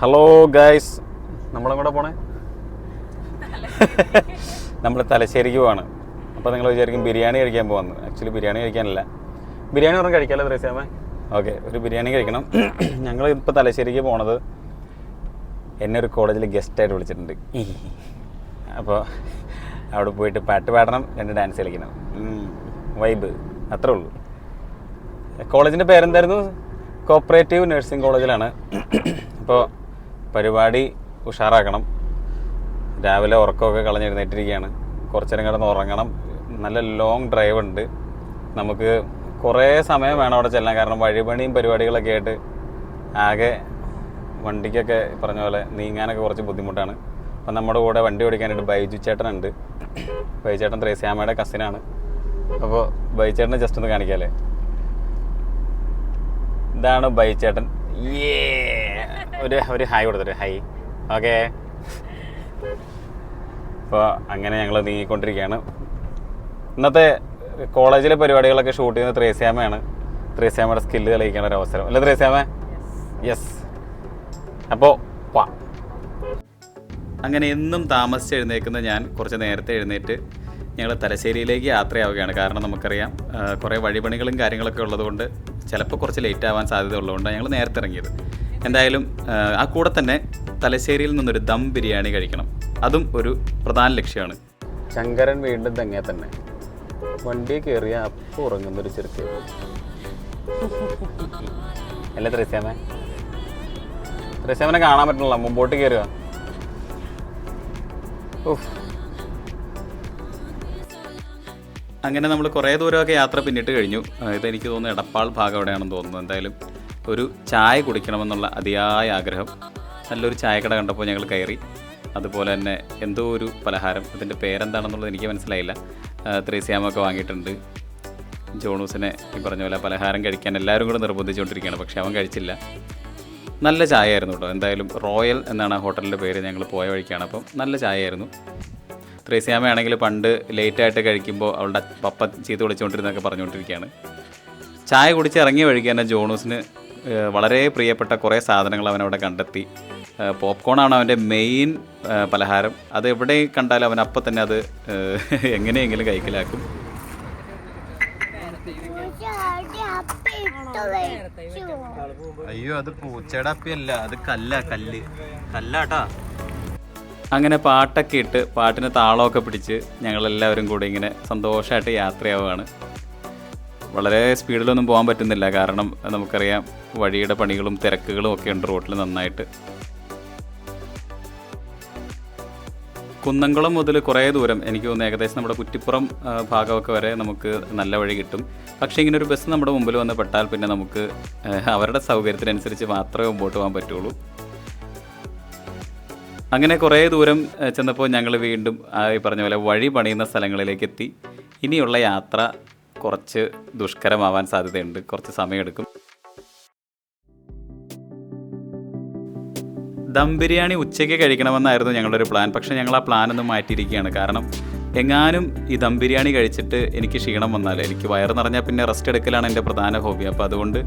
Hello guys നമ്മളും കൂടെ പോണേ? നമ്മൾ തലശ്ശേരിക്ക് പോവാണ്. അപ്പോൾ നിങ്ങൾ വിചാരിക്കും ബിരിയാണി കഴിക്കാൻ പോകാമെന്ന് ആക്ച്വലി ബിരിയാണി കഴിക്കാനല്ല. ബിരിയാണി പറഞ്ഞാൽ കഴിക്കാമല്ലോ ത്രേസ്യാമേ ഓക്കെ ഒരു ബിരിയാണി കഴിക്കണം. ഞങ്ങൾ ഇപ്പോൾ തലശ്ശേരിക്ക് പോണത് എന്നെ ഒരു കോളേജിൽ ഗസ്റ്റായിട്ട് വിളിച്ചിട്ടുണ്ട്. അപ്പോൾ അവിടെ പോയിട്ട് പാട്ട് പാടണം രണ്ട് ഡാൻസ് കളിക്കണം. വൈബ് അത്രേ ഉള്ളൂ. കോളേജിന്റെ പേരെന്തായിരുന്നു? കോപ്പറേറ്റീവ് നഴ്സിംഗ് കോളേജിലാണ് അപ്പോൾ പരിപാടി ഉഷാറാക്കണം. രാവിലെ ഉറക്കമൊക്കെ കളഞ്ഞെഴുന്നേറ്റിരിക്കുകയാണ്. കുറച്ച് നേരം കിടന്ന് ഉറങ്ങണം. നല്ല ലോങ് ഡ്രൈവ് ഉണ്ട്. നമുക്ക് കുറേ സമയം വേണം അവിടെ ചെല്ലാൻ. കാരണം വഴിപണിയും പരിപാടികളൊക്കെ ആയിട്ട് ആകെ വണ്ടിക്കൊക്കെ പറഞ്ഞ പോലെ നീങ്ങാനൊക്കെ കുറച്ച് ബുദ്ധിമുട്ടാണ്. അപ്പം നമ്മുടെ കൂടെ വണ്ടി ഓടിക്കാനായിട്ട് ബൈജു ചേട്ടനുണ്ട്. ബൈജു ചേട്ടൻ ത്രേസ്യാമയുടെ കസിനാണ് അപ്പോൾ ബൈജു ചേട്ടനെ ജസ്റ്റ് ഒന്ന് കാണിക്കാമല്ലേ? ഇതാണ് ബൈച്ചേട്ടൻ ഏ ഒരു ഒരു ഹായ് കൊടുത്തിട്ട് ഹായ് ഓക്കെ അപ്പോൾ അങ്ങനെ ഞങ്ങൾ നീങ്ങിക്കൊണ്ടിരിക്കുകയാണ്. ഇന്നത്തെ കോളേജിലെ പരിപാടികളൊക്കെ ഷൂട്ട് ചെയ്യുന്നത് ത്രേസ്യാമയാണ്. ത്രേസ്യാമയുടെ സ്കില്ല് തെളിയിക്കേണ്ട ഒരു അവസരം. അല്ലേ ത്രേസ്യാമ? യെസ് അപ്പോൾ വാ. അങ്ങനെ എന്നും താമസിച്ച് എഴുന്നേക്കുന്ന ഞാൻ കുറച്ച് നേരത്തെ എഴുന്നേറ്റ് ഞങ്ങൾ തലശ്ശേരിയിലേക്ക് യാത്രയാവുകയാണ്. കാരണം നമുക്കറിയാം കുറേ വഴിപണികളും കാര്യങ്ങളൊക്കെ ഉള്ളതുകൊണ്ട് ചിലപ്പോൾ കുറച്ച് ലേറ്റ് ആവാൻ സാധ്യത ഉള്ളതുകൊണ്ട് ഞങ്ങൾ നേരത്തെ ഇറങ്ങിയത്. എന്തായാലും ആ, കൂടെ തന്നെ തലശ്ശേരിയിൽ നിന്നൊരു ദം ബിരിയാണി കഴിക്കണം. അതും ഒരു പ്രധാന ലക്ഷ്യമാണ്. ശങ്കരൻ വീണ്ടും തെങ്ങേ തന്നെ. വണ്ടി കയറിയ അപ്പം ഉറങ്ങുന്നൊരു ചെറുക്ക് അല്ലേ ത്രേസ്യാമേ? ത്രേസ്യാമനെ കാണാൻ പറ്റണല്ലോ മുമ്പോട്ട് കയറുക ഉഫ്. അങ്ങനെ നമ്മൾ കുറേ ദൂരമൊക്കെ യാത്ര പിന്നിട്ട് കഴിഞ്ഞു. ഇതെനിക്ക് തോന്നുന്നു എടപ്പാൾ ഭാഗം എവിടെയാണെന്ന് തോന്നുന്നു. എന്തായാലും ഒരു ചായ കുടിക്കണമെന്നുള്ള അതിയായ ആഗ്രഹം. നല്ലൊരു ചായക്കട കണ്ടപ്പോൾ ഞങ്ങൾ കയറി. അതുപോലെ തന്നെ എന്തോ ഒരു പലഹാരം. അതിന്റെ പേരെന്താണെന്നുള്ളത് എനിക്ക് മനസ്സിലായില്ല. ത്രേസ്യാമൊക്കെ വാങ്ങിയിട്ടുണ്ട്. ജോണൂസിനെ ഈ പറഞ്ഞ പോലെ പലഹാരം കഴിക്കാൻ എല്ലാവരും കൂടെ നിർബന്ധിച്ചുകൊണ്ടിരിക്കുകയാണ്. പക്ഷേ അവൻ കഴിച്ചില്ല. നല്ല ചായ ആയിരുന്നു കേട്ടോ. എന്തായാലും റോയൽ എന്നാണ് ആ ഹോട്ടലിന്റെ പേര് ഞങ്ങൾ പോയ വഴിക്കാണ്. അപ്പം നല്ല ചായ ആയിരുന്നു ത്രേസ്യാമയാണെങ്കിൽ പണ്ട് ലേറ്റായിട്ട് കഴിക്കുമ്പോൾ അവളുടെ പപ്പ ചീത്ത വിളിച്ചുകൊണ്ടിരുന്നൊക്കെ പറഞ്ഞുകൊണ്ടിരിക്കുകയാണ്. ചായ കുടിച്ച് ഇറങ്ങിയ വഴിക്ക് തന്നെ ജോണൂസിന് വളരെ പ്രിയപ്പെട്ട കുറേ സാധനങ്ങൾ അവൻ അവിടെ കണ്ടെത്തി. പോപ്കോൺ ആണ് അവന്റെ മെയിൻ പലഹാരം. അത് എവിടെ കണ്ടാലും അവൻ അപ്പം തന്നെ അത് എങ്ങനെയെങ്കിലും കൈക്കലാക്കും. അയ്യോ അത് പൂച്ചയുടെ അപ്പിയല്ല അത് കല്ല കല്ല്. കല്ലാട്ടാ. അങ്ങനെ പാട്ടൊക്കെ ഇട്ട് പാട്ടിന് താളമൊക്കെ പിടിച്ച് ഞങ്ങളെല്ലാവരും കൂടി ഇങ്ങനെ സന്തോഷമായിട്ട് യാത്രയാവുകയാണ്. വളരെ സ്പീഡിലൊന്നും പോകാൻ പറ്റുന്നില്ല. കാരണം നമുക്കറിയാം വഴിയുടെ പണികളും തിരക്കുകളും ഒക്കെ ഉണ്ട് റോട്ടിൽ നന്നായിട്ട്. കുന്നംകുളം മുതൽ കുറേ ദൂരം എനിക്ക് തോന്നുന്നു ഏകദേശം നമ്മുടെ കുറ്റിപ്പുറം ഭാഗമൊക്കെ വരെ നമുക്ക് നല്ല വഴി കിട്ടും. പക്ഷേ ഇങ്ങനെ ഒരു ബസ് നമ്മുടെ മുമ്പിൽ വന്ന് പെട്ടാൽ പിന്നെ നമുക്ക് അവരുടെ സൗകര്യത്തിനനുസരിച്ച് മാത്രമേ മുമ്പോട്ട് പോകാൻ പറ്റുള്ളൂ. അങ്ങനെ കുറേ ദൂരം ചെന്നപ്പോൾ ഞങ്ങൾ വീണ്ടും ഈ പറഞ്ഞ പോലെ വഴി പണിയുന്ന സ്ഥലങ്ങളിലേക്ക് എത്തി. ഇനിയുള്ള യാത്ര കുറച്ച് ദുഷ്കരമാവാൻ സാധ്യതയുണ്ട്. കുറച്ച് സമയമെടുക്കും. ദം ബിരിയാണി ഉച്ചയ്ക്ക് കഴിക്കണമെന്നായിരുന്നു ഞങ്ങളുടെ ഒരു പ്ലാൻ. പക്ഷേ ഞങ്ങൾ ആ പ്ലാൻ ഒന്ന് മാറ്റിയിരിക്കുകയാണ്. കാരണം എങ്ങാനും ഈ ദം ബിരിയാണി കഴിച്ചിട്ട് എനിക്ക് ക്ഷീണം വന്നാൽ എനിക്ക് വയറ് നിറഞ്ഞാൽ പിന്നെ റെസ്റ്റ് എടുക്കലാണ് എന്റെ പ്രധാന ഹോബി അപ്പോൾ അതുകൊണ്ട്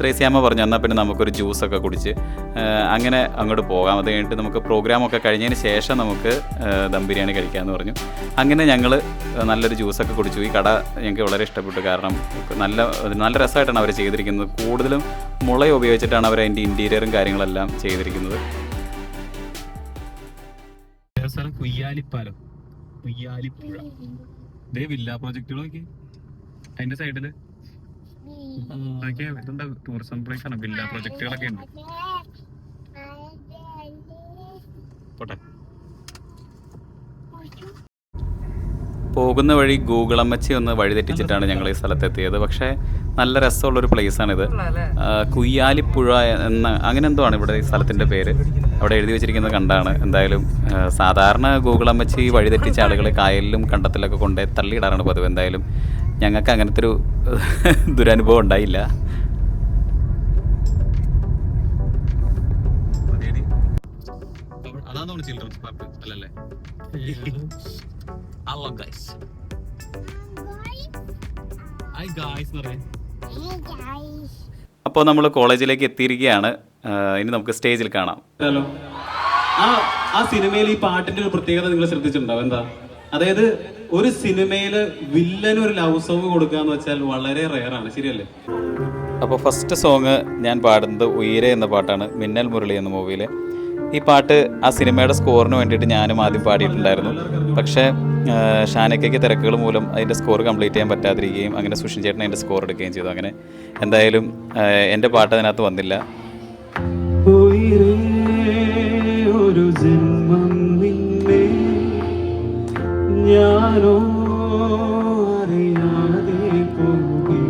ത്രേസ്യാമ്മ പറഞ്ഞു എന്നാൽ പിന്നെ നമുക്കൊരു ജ്യൂസൊക്കെ കുടിച്ച്. അങ്ങനെ അങ്ങോട്ട് പോകാം. അത് കഴിഞ്ഞിട്ട് നമുക്ക് പ്രോഗ്രാമൊക്കെ കഴിഞ്ഞതിന് ശേഷം നമുക്ക് ദം ബിരിയാണി കഴിക്കാമെന്ന് പറഞ്ഞു. അങ്ങനെ ഞങ്ങൾ നല്ലൊരു ജ്യൂസൊക്കെ കുടിച്ചു. ഈ കട ഞങ്ങൾക്ക് വളരെ ഇഷ്ടപ്പെട്ടു. കാരണം നല്ല നല്ല രസമായിട്ടാണ് അവർ ചെയ്തിരിക്കുന്നത്. കൂടുതലും മുള ഉപയോഗിച്ചിട്ടാണ് അവർ അതിന്റെ ഇന്റീരിയറും കാര്യങ്ങളെല്ലാം ചെയ്തിരിക്കുന്നത്. കുയ്യാലിപ്പാലം. കുയ്യാലിപ്പുഴ. ഇതേ വില്ല പ്രോജക്റ്റുകളൊക്കെ അതിന്റെ സൈഡിൽ ഇതെന്താ ടൂറിസം പ്ലേസ് ആണ്. വില്ല പ്രോജക്റ്റുകളൊക്കെ ഉണ്ട്. പോട്ടെ. പോകുന്ന വഴി ഗൂഗിൾ അമ്മച്ചി ഒന്ന് വഴി വഴിതെറ്റിച്ചിട്ടാണ് ഞങ്ങൾ ഈ സ്ഥലത്തെത്തിയത്. പക്ഷേ നല്ല രസമുള്ള രസമുള്ളൊരു പ്ലേസാണിത് ആണിത്. കുയ്യാലിപ്പുഴ എന്ന അങ്ങനെ എന്തോ ആണ് ഇവിടെ ഈ സ്ഥലത്തിന്റെ പേര്. അവിടെ എഴുതി വെച്ചിരിക്കുന്നത് കണ്ടാണ്. എന്തായാലും സാധാരണ ഗൂഗിൾ അമ്മച്ചി വഴിതെറ്റിച്ച ആളുകൾ കായലിലും കണ്ടത്തിലൊക്കെ കൊണ്ടേ തള്ളിയിടാറാണ് പതിവ്. എന്തായാലും ഞങ്ങൾക്ക് അങ്ങനത്തെ ഒരു ദുരനുഭവം ഉണ്ടായില്ല. അതാണ് ചിൽഡ്രൻസ് പാർക്ക് അല്ലല്ലേ? ഹലോ ഗൈസ് ഹായ് ഗൈസ് എന്ന് പറയാം അപ്പോൾ നമ്മൾ കോളേജിലേക്ക് എത്തിയിരിക്കുകയാണ്. ഇനി നമുക്ക് സ്റ്റേജിൽ കാണാം. ഹലോ. ആ ആ സിനിമയിൽ ഈ പാട്ടിന്റെ ഒരു പ്രത്യേകത നിങ്ങൾ ശ്രദ്ധിച്ചിട്ടുണ്ടാവും എന്താ? അതായത് ഒരു സിനിമയിൽ വില്ലന് ഒരു ലവ് സോങ് കൊടുക്കുക എന്ന് വെച്ചാൽ വളരെ റെയർ ആണ്. ശരിയല്ലേ? അപ്പോൾ ഫസ്റ്റ് സോങ് ഞാൻ പാടുന്നത് ഉയരെ എന്ന പാട്ടാണ് മിന്നൽ മുരളി എന്ന മൂവിയിൽ ഈ പാട്ട് ആ സിനിമയുടെ സ്കോറിന് വേണ്ടിയിട്ട് ഞാനും ആദ്യം പാടിയിട്ടുണ്ടായിരുന്നു. പക്ഷേ ഷാനക്കയ്ക്ക് തിരക്കുകൾ മൂലം അതിന്റെ സ്കോർ കംപ്ലീറ്റ് ചെയ്യാൻ പറ്റാതിരിക്കുകയും അങ്ങനെ സുഷിൻ ചേട്ടൻ അതിന്റെ സ്കോർ എടുക്കുകയും ചെയ്തു. അങ്ങനെ എന്തായാലും എന്റെ പാട്ട് അതിനകത്ത് വന്നില്ല. ഒരു ജന്മം നിന്നെ ഞാനോ അറിയാതെ പോകേ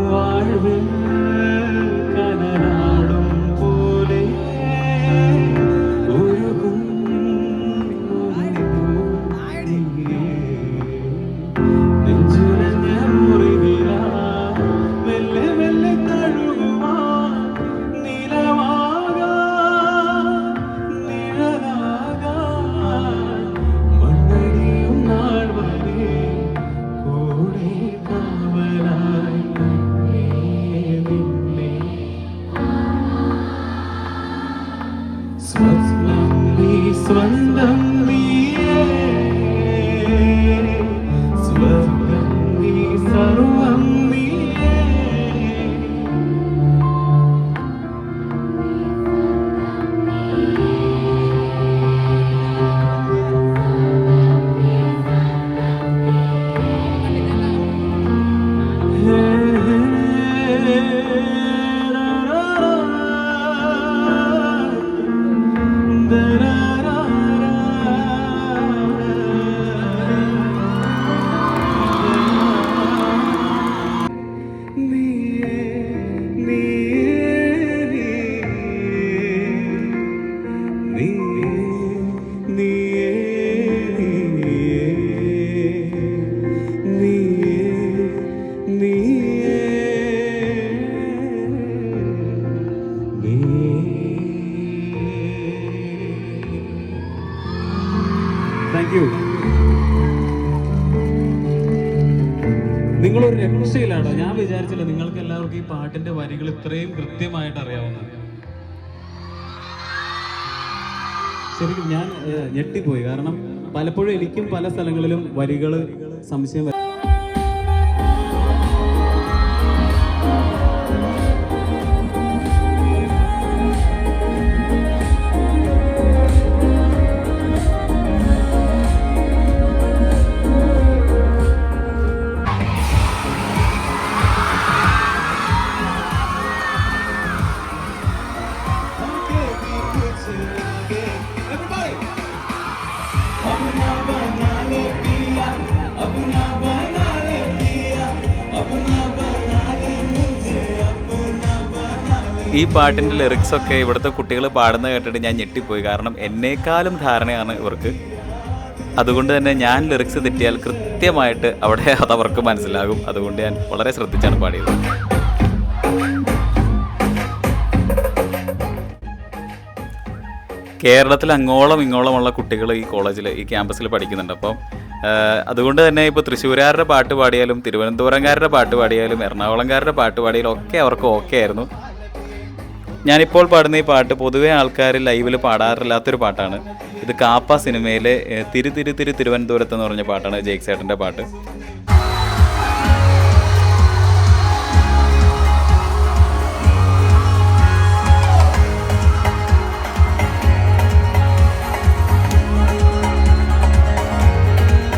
വാഴ്വിൽ പാട്ടിന്റെ വരികൾ ഇത്രയും കൃത്യമായിട്ട് അറിയാവുന്നത് ശരിക്കും ഞാൻ ഞെട്ടിപ്പോയി. കാരണം പലപ്പോഴും എനിക്കും പല സ്ഥലങ്ങളിലും വരികൾ സംശയം ഈ പാട്ടിന്റെ ലിറിക്സ് ഒക്കെ ഇവിടുത്തെ കുട്ടികൾ പാടുന്ന കേട്ടിട്ട് ഞാൻ ഞെട്ടിപ്പോയി. കാരണം എന്നേക്കാളും ധാരണയാണ് ഇവർക്ക്. അതുകൊണ്ട് തന്നെ ഞാൻ ലിറിക്സ് തെറ്റിയാൽ കൃത്യമായിട്ട് അവിടെ അത് അവർക്ക് മനസ്സിലാകും. അതുകൊണ്ട് ഞാൻ വളരെ ശ്രദ്ധിച്ചാണ് പാടിയത്. കേരളത്തിൽ അങ്ങോളം ഇങ്ങോളമുള്ള കുട്ടികൾ ഈ കോളേജിൽ ഈ ക്യാമ്പസിൽ പഠിക്കുന്നുണ്ട്. അപ്പം അതുകൊണ്ട് തന്നെ ഇപ്പോൾ തൃശ്ശൂരുകാരുടെ പാട്ട് പാടിയാലും തിരുവനന്തപുരംകാരുടെ പാട്ട് പാടിയാലും എറണാകുളംകാരുടെ പാട്ട് പാടിയാലും ഒക്കെ അവർക്ക് ഓക്കെ ആയിരുന്നു. ഞാനിപ്പോൾ പാടുന്ന ഈ പാട്ട് പൊതുവെ ആൾക്കാർ ലൈവിൽ പാടാറില്ലാത്തൊരു പാട്ടാണ്. ഇത് കാപ്പ സിനിമയിലെ തിരു തിരു തിരു തിരുവനന്തപുരത്ത് എന്ന് പറഞ്ഞ പാട്ടാണ് ജേക്ക് സേട്ടന്റെ പാട്ട്.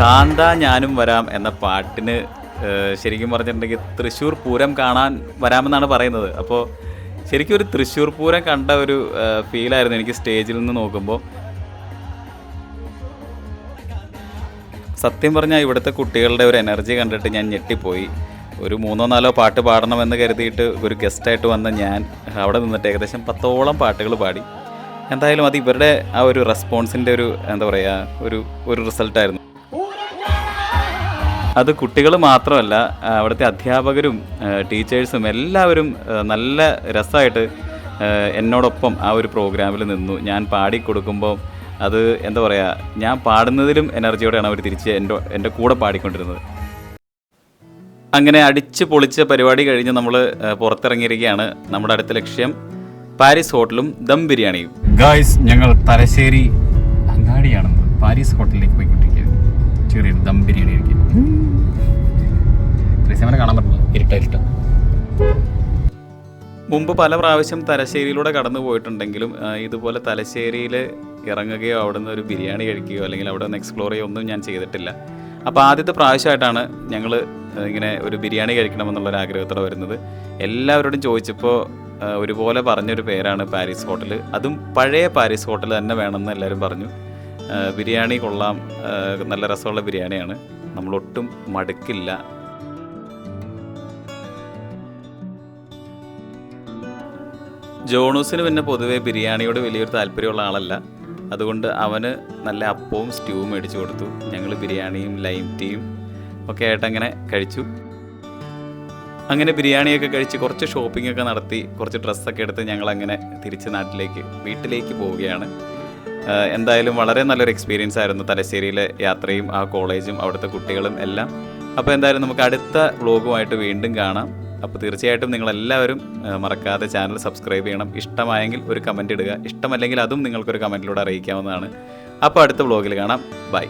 കാന്ത ഞാനും വരാം എന്ന പാട്ടിന് ശരിക്കും പറഞ്ഞിട്ടുണ്ടെങ്കിൽ തൃശ്ശൂർ പൂരം കാണാൻ വരാമെന്നാണ് പറയുന്നത്. അപ്പോൾ ശരിക്കും ഒരു തൃശ്ശൂർ പൂരം കണ്ട ഒരു ഫീലായിരുന്നു എനിക്ക് സ്റ്റേജിൽ നിന്ന് നോക്കുമ്പോൾ സത്യം പറഞ്ഞാൽ ഇവിടുത്തെ കുട്ടികളുടെ ഒരു എനർജി കണ്ടിട്ട് ഞാൻ ഞെട്ടിപ്പോയി. ഒരു മൂന്നോ നാലോ പാട്ട് പാടണമെന്ന് കരുതിയിട്ട് ഒരു ഗസ്റ്റായിട്ട് വന്ന ഞാൻ അവിടെ നിന്നിട്ട് ഏകദേശം പത്തോളം പാട്ടുകൾ പാടി. എന്തായാലും അത് ഇവരുടെ ആ ഒരു റെസ്പോൺസിന്റെ ഒരു എന്താ പറയുക ഒരു ഒരു റിസൾട്ടായിരുന്നു അത് കുട്ടികൾ മാത്രമല്ല അവിടുത്തെ അധ്യാപകരും ടീച്ചേഴ്സും എല്ലാവരും നല്ല രസമായിട്ട് എന്നോടൊപ്പം ആ ഒരു പ്രോഗ്രാമിൽ നിന്നു. ഞാൻ പാടിക്കൊടുക്കുമ്പോൾ അത് എന്താ പറയുക ഞാൻ പാടുന്നതിലും എനർജിയോടെയാണ് അവർ തിരിച്ച് എന്റെ എന്റെ കൂടെ പാടിക്കൊണ്ടിരുന്നത്. അങ്ങനെ അടിച്ച് പൊളിച്ച പരിപാടി കഴിഞ്ഞ് നമ്മൾ പുറത്തിറങ്ങിയിരിക്കുകയാണ്. നമ്മുടെ അടുത്ത ലക്ഷ്യം പാരീസ് ഹോട്ടലും ദം ബിരിയാണിയും. ഗായ്സ് ഞങ്ങൾ തലശ്ശേരി അങ്ങാടിയാണെന്ന് പാരീസ് ഹോട്ടലിലേക്ക് ചെറിയൊരു ദം ബിരിയാണി ത്രിസേമനെ കാണാൻ പറ്റില്ല ഇരുട്ട ഇരുട്ട. മുമ്പ് പല പ്രാവശ്യം തലശ്ശേരിയിലൂടെ കടന്നു പോയിട്ടുണ്ടെങ്കിലും ഇതുപോലെ തലശ്ശേരിയിൽ ഇറങ്ങുകയോ അവിടെ നിന്ന് ഒരു ബിരിയാണി കഴിക്കുകയോ അല്ലെങ്കിൽ അവിടെ നിന്ന് എക്സ്പ്ലോർ ചെയ്യുകയോ ഒന്നും ഞാൻ ചെയ്തിട്ടില്ല. അപ്പോൾ ആദ്യത്തെ പ്രാവശ്യമായിട്ടാണ് ഞങ്ങൾ ഇങ്ങനെ ഒരു ബിരിയാണി കഴിക്കണമെന്നുള്ളൊരു ആഗ്രഹത്തോടെ വരുന്നത്. എല്ലാവരോടും ചോദിച്ചപ്പോൾ ഒരുപോലെ പറഞ്ഞൊരു പേരാണ് പാരീസ് ഹോട്ടൽ അതും പഴയ പാരീസ് ഹോട്ടൽ തന്നെ വേണമെന്ന് എല്ലാവരും പറഞ്ഞു. ബിരിയാണി കൊള്ളാം. നല്ല രസമുള്ള ബിരിയാണിയാണ്. നമ്മളൊട്ടും മടുക്കില്ല. ജോണൂസിന് പിന്നെ പൊതുവേ ബിരിയാണിയോട് വലിയൊരു താല്പര്യമുള്ള ആളല്ല. അതുകൊണ്ട് അവന് നല്ല അപ്പവും സ്റ്റൂവും മേടിച്ചു കൊടുത്തു. ഞങ്ങൾ ബിരിയാണിയും ലൈം ടീയും ഒക്കെ ആയിട്ട് അങ്ങനെ കഴിച്ചു. അങ്ങനെ ബിരിയാണിയൊക്കെ കഴിച്ച് കുറച്ച് ഷോപ്പിംഗ് ഒക്കെ നടത്തി കുറച്ച് ഡ്രസ്സൊക്കെ എടുത്ത് ഞങ്ങൾ അങ്ങനെ തിരിച്ച് നാട്ടിലേക്ക് വീട്ടിലേക്ക് പോവുകയാണ്. എന്തായാലും വളരെ നല്ലൊരു എക്സ്പീരിയൻസ് ആയിരുന്നു തലശ്ശേരിയിലെ യാത്രയും ആ കോളേജും അവിടുത്തെ കുട്ടികളും എല്ലാം. അപ്പോൾ എന്തായാലും നമുക്ക് അടുത്ത വ്ളോഗുമായിട്ട് വീണ്ടും കാണാം. അപ്പോൾ തീർച്ചയായിട്ടും നിങ്ങളെല്ലാവരും മറക്കാതെ ചാനൽ സബ്സ്ക്രൈബ് ചെയ്യണം. ഇഷ്ടമായെങ്കിൽ ഒരു കമന്റ് ഇടുക. ഇഷ്ടമല്ലെങ്കിൽ അതും നിങ്ങൾക്കൊരു കമന്റിലൂടെ അറിയിക്കാവുന്നതാണ്. അപ്പോൾ അടുത്ത വ്ളോഗിൽ കാണാം. ബൈ